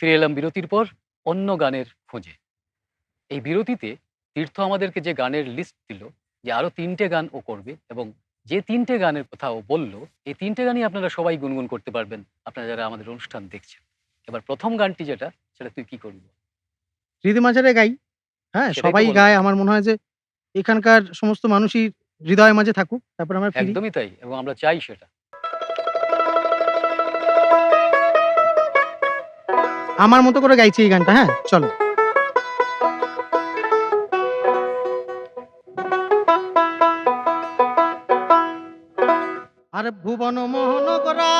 ফিরে এলাম বিরতির পর অন্য গানের খোঁজে। এই বিরতিতে তীর্থ আমাদেরকে যে গানের লিস্ট দিল যে আরও তিনটে গান ও করবে এবং যে তিনটে গানের কথা ও বলল এই তিনটে গানই আপনারা সবাই গুনগুন করতে পারবেন আপনারা যারা আমাদের অনুষ্ঠান দেখছেন। এবার প্রথম গানটি যেটা সেটা তুই কি করবি? রীতি মাঝারে গাই। হ্যাঁ সবাই গায়। আমার মনে হয় যে এখানকার সমস্ত মানুষই হৃদয়ের মাঝে থাকুক তারপর আমরা একদমই তাই এবং আমরা চাই সেটা। আমার মতো করে গাইছি এই গানটা হ্যাঁ? চলো। আর ভুবন মোহন করা।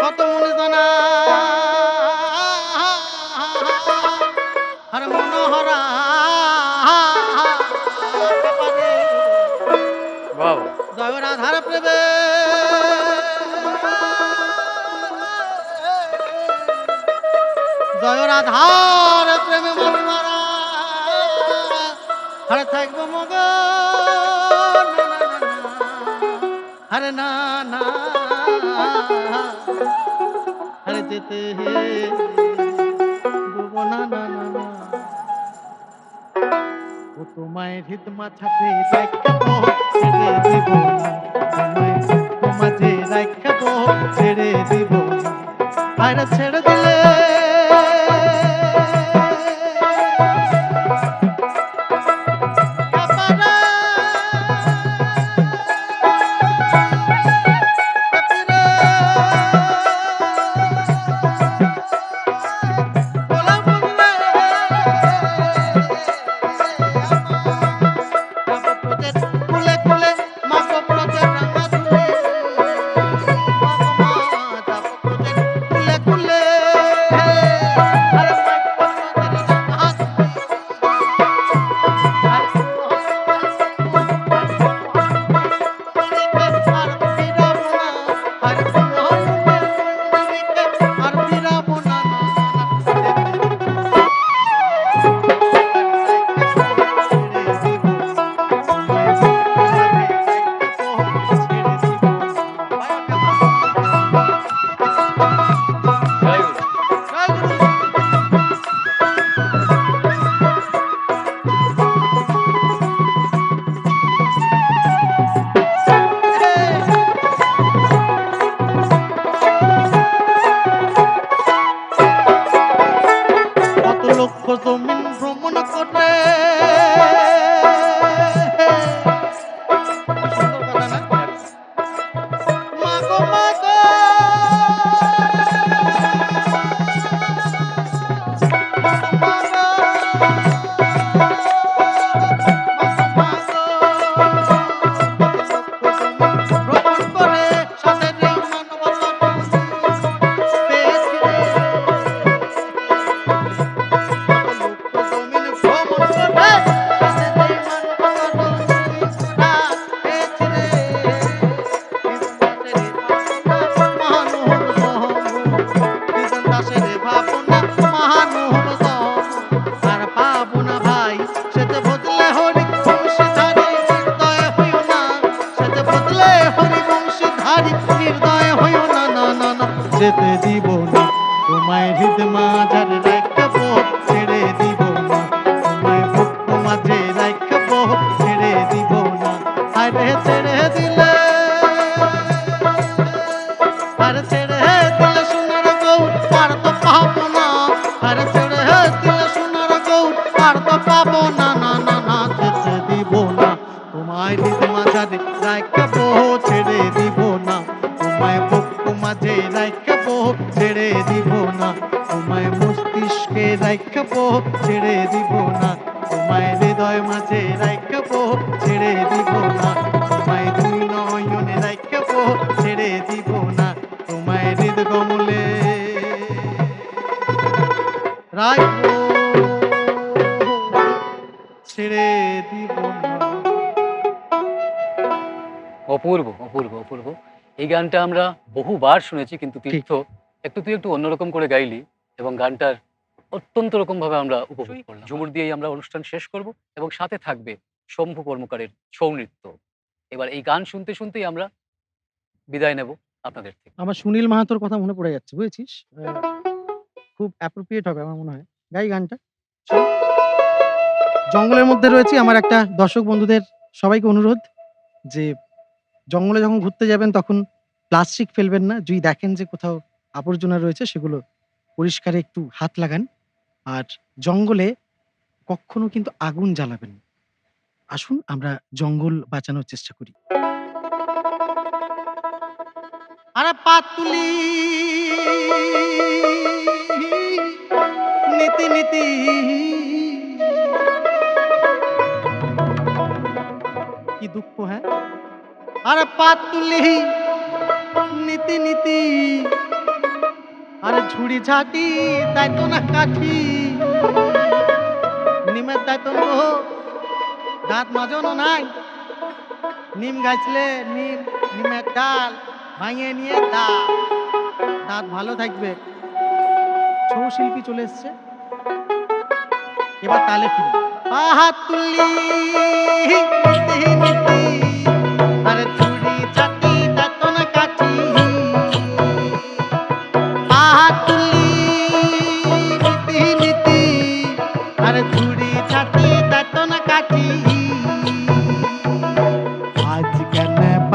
কত মনে জানা। আরে মনোহরা। জয় রাধার প্রেমে জয় রাধার প্রেমে মারা থাকব মগ। আরে না না আরে যেতে দেবো না না না ও তোমায় হৃদ মাথাতে রাখব, ছেড়ে দিব তোমায় মাঝে ছেড়ে দিব আর ছেড়ে যেতে দিব না তোমায় হৃদ মাঝার রাখব ছেড়ে দিব না। তোমায় হৃদয় মাঝে রাখব ছেড়ে দিব না। তোমায় দুই নয়নে রাখব ছেড়ে দিব না। তোমায় হৃদ কমলে রাখব ছেড়ে দিব না। অপূর্ব অপূর্ব অপূর্ব। এই গানটা আমরা বহুবার শুনেছি কিন্তু তীর্থ একটু তুই একটু অন্যরকম করে গাইলি এবং গানটার অত্যন্ত রকম ভাবে আমরা উপভোগ করলাম। ঝুমুর দিয়েই আমরা অনুষ্ঠান শেষ করব এবং সাথে থাকবে শম্ভু কর্মকারের ছৌ নৃত্য। এবার এই গান শুনতে শুনতেই আমরা বিদায় নেব আপনাদের থেকে। আমার সুনীল মাহাতোর কথা মনে পড়ে যাচ্ছে বুঝেছিস? খুব অ্যাপ্রোপ্রিয়েট হবে আমার মনে হয়। গাই গানটা। জঙ্গলের মধ্যে রয়েছি আমার একটা দর্শক বন্ধুদের সবাইকে অনুরোধ যে জঙ্গলে যখন ঘুরতে যাবেন তখন প্লাস্টিক ফেলবেন না। যদি দেখেন যে কোথাও আবর্জনা রয়েছে সেগুলো পরিষ্কারে একটু হাত লাগান। আর জঙ্গলে কখনো কিন্তু আগুন জ্বালাবেন। আসুন, আমরা জঙ্গল বাঁচানোর চেষ্টা করি। আরে পাতুলি, নীতি নীতি। কি দুঃখ হ্যাঁ? আরে পাতুলি, নীতি নীতি। আরে ঝুড়ি ঝাঁটি, তাই তো না কাঠি। নিমের দায়িত্ব নেব দাঁত মাজনও নাই। নিম গাছলে নিম, নিমের ডাল ভাঙিয়ে নিয়ে দাঁত। দাঁত ভালো থাকবে। ছৌ শিল্পী চলে এসছে। এবার তালে ফিরি। পাহাড় তুলি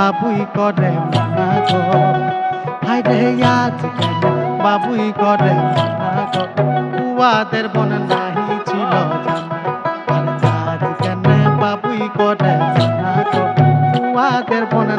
বাবুই করে মানা গো। হাই রে আজ বাবুই করে মানা গো। কুয়াদের বন নাহি ছিল জানা, আর আজ কেন বাবুই করে মানা গো। কুয়াদের বন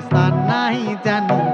अफसाना ही जानू।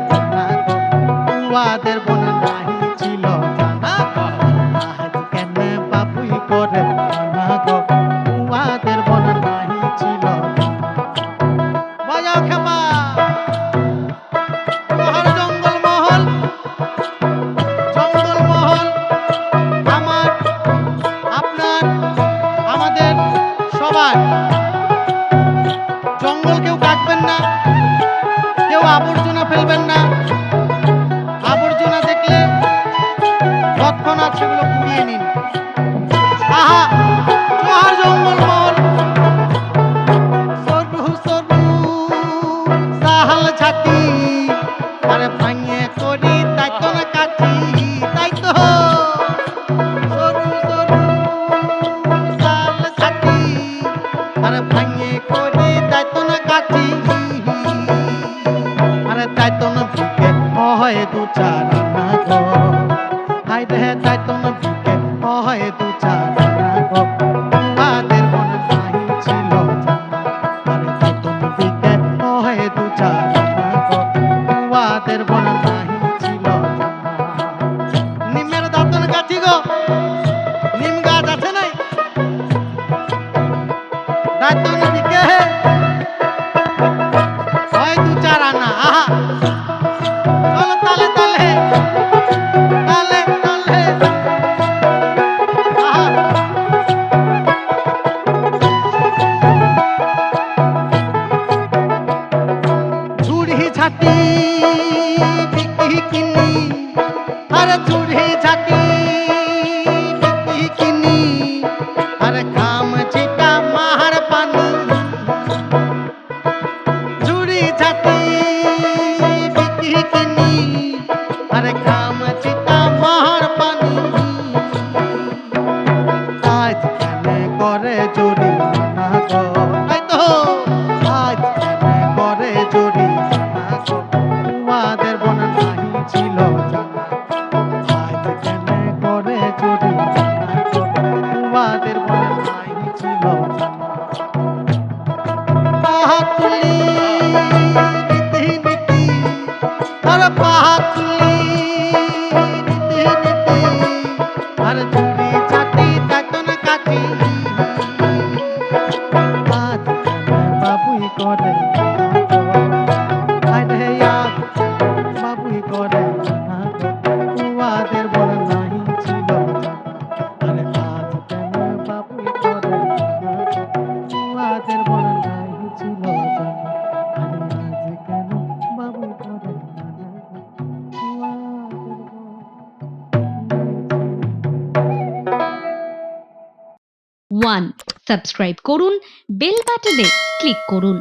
হয় দু চার হাই দেহে তাই তো ঝুড়ি পাহাতুলি নীতি নীতি আর পাহাতুলি ওয়ান সাবস্ক্রাইব করুন বেল বাটনে ক্লিক করুন।